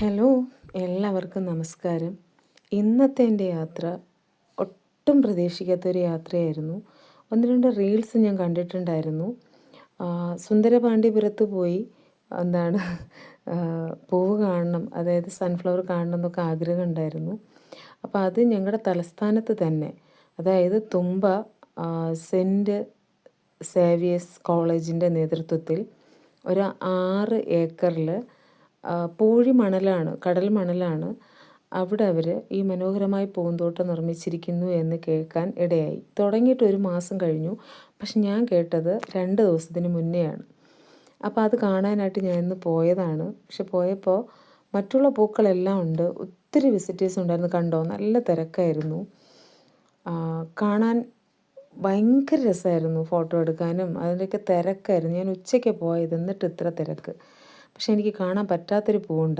Hello എല്ലാവർക്കും നമസ്കാരം. ഇന്നത്തെ എന്റെ യാത്ര ഒട്ടും പ്രതീക്ഷിക്കാത്തൊരു യാത്രയായിരുന്നു. ഒന്ന് രണ്ട് റീൽസ് ഞാൻ കണ്ടിട്ടുണ്ടായിരുന്നു. സുന്ദരപാണ്ഡിപുരത്ത് പോയി എന്താണ് പൂവ് കാണണം അതായത് സൺഫ്ലവർ കാണണം എന്നൊക്കെ ആഗ്രഹം ഉണ്ടായിരുന്നു അപ്പോൾ അത് ഞങ്ങളുടെ തലസ്ഥാനത്ത് തന്നെ അതായത് തുമ്പ സെന്റ് സേവിയേഴ്സ് കോളേജിന്റെ നേതൃത്വത്തിൽ ഒരു ആറ് ഏക്കറിൽ പൂഴി മണലാണ് കടൽ മണലാണ് അവിടെ അവർ ഈ മനോഹരമായ പൂന്തോട്ടം നിർമ്മിച്ചിരിക്കുന്നു എന്ന് കേൾക്കാൻ ഇടയായി. തുടങ്ങിയിട്ട് ഒരു മാസം കഴിഞ്ഞു. പക്ഷെ ഞാൻ കേട്ടത് രണ്ട് ദിവസത്തിന് മുന്നെയാണ്. അപ്പോൾ അത് കാണാനായിട്ട് ഞാൻ ഇന്ന് പോയതാണ്. പക്ഷെ പോയപ്പോൾ മറ്റുള്ള പൂക്കളെല്ലാം ഉണ്ട്. ഒത്തിരി വിസിറ്റേഴ്സ് ഉണ്ടായിരുന്നു. കണ്ടോ? നല്ല തിരക്കായിരുന്നു. കാണാൻ ഭയങ്കര രസമായിരുന്നു ഫോട്ടോ എടുക്കാനും. അതിന്റെയൊക്കെ തിരക്കായിരുന്നു. ഞാൻ ഉച്ചയ്ക്ക് പോയത്. എന്നിട്ട് ഇത്ര തിരക്ക്. പക്ഷെ എനിക്ക് കാണാൻ പറ്റാത്തൊരു പൂവുണ്ട്.